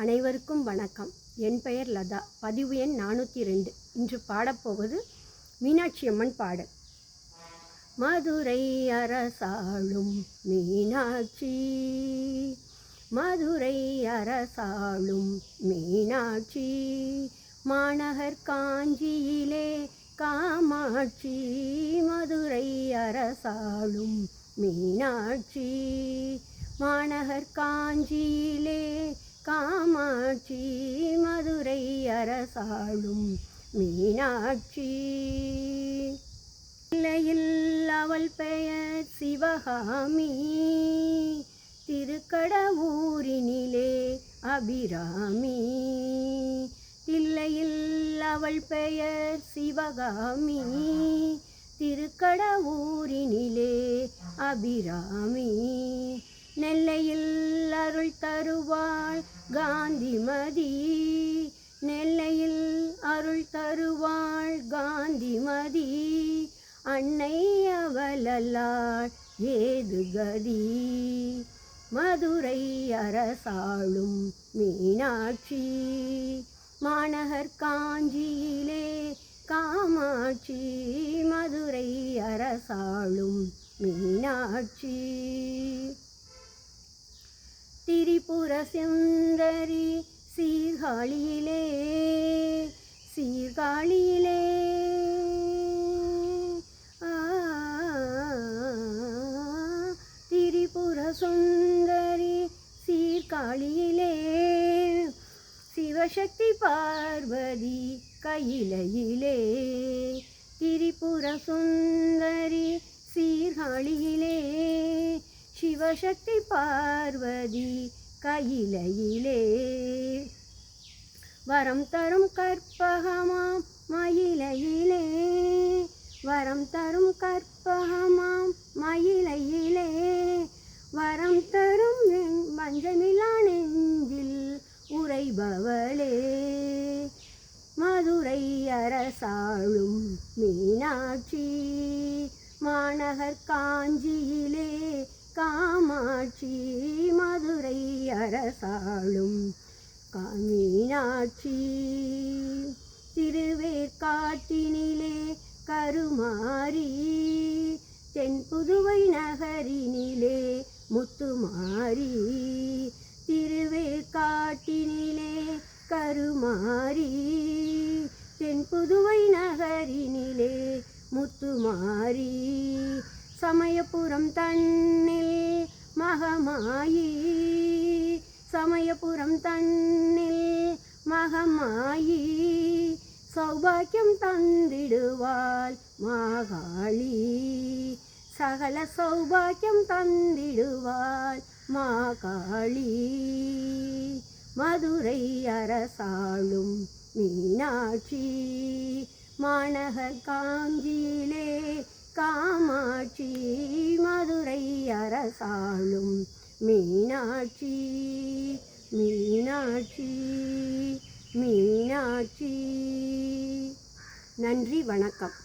அனைவருக்கும் வணக்கம். என் பெயர் லதா. பதிவு எண் நானூற்றி ரெண்டு இன்று பாடப்போவது மீனாட்சி அம்மன் பாடல். மதுரை அரசாளும் மீனாட்சி. மதுரை அரசாளும் மீனாட்சி. மாநகர் காஞ்சியிலே காமாட்சி. மதுரை அரசாளும் மீனாட்சி. மாநகர் காஞ்சியிலே காமாட்சி மதுரை அரசாளும் மீனாட்சி. இல்லையில் அவள் பெயர் சிவகாமி. திருக்கடவூரினிலே அபிராமி. இல்லையில் அவள் பெயர் சிவகாமி. திருக்கடவூரினிலே அபிராமி. நெல்லையில் அருள் தருவாள் காந்திமதி. நெல்லையில் அருள் தருவாள் காந்திமதி. அன்னை அவளல்லாள் ஏது கதி? மதுரை அரசாளும் மீனாட்சி. மாநகர் காஞ்சியிலே காமாட்சி. மதுரை அரசாளும் மீனாட்சி. திரிபுர சுந்தரி சீர்காழியிலே சீர்காழியிலே திரிபுர சுந்தரி சீர்காழியிலே சிவசக்தி பார்வதி கையிலையிலே திரிபுர சுந்தரி சீர்காழியிலே சிவசக்தி பார்வதி கையிலையிலே. வரம் தரும் கற்பகமாம் மயிலையிலே. வரம் தரும் கற்பகமாம் மயிலையிலே. வரம் தரும் மஞ்சமிலா நெஞ்சில் உரைபவளே மதுரை அரசாளும் மீனாட்சி. மாநகர் காஞ்சியிலே காமாட்சி மதுரை அரசாளும் காமீனாட்சி. திருவேற்காட்டினிலே கருமாரி தென்புதுவை நகரினிலே முத்துமாரி திருவேற்காட்டினிலே கருமாரி தென்புதுவை நகரினிலே முத்துமாரி சமயபுரம் தன்னில் மகமாயி சமயபுரம் தன்னில் மகமாயி சௌபாக்கியம் தந்திடுவாள் மாகாளி. சகல சௌபாக்கியம் தந்திடுவாள் மாகாளி. மதுரை அரசாளும் மீனாட்சி மாநகர் காஞ்சியிலே கா அரசாளும் மீனாட்சி மீனாட்சி மீனாட்சி. நன்றி வணக்கம்.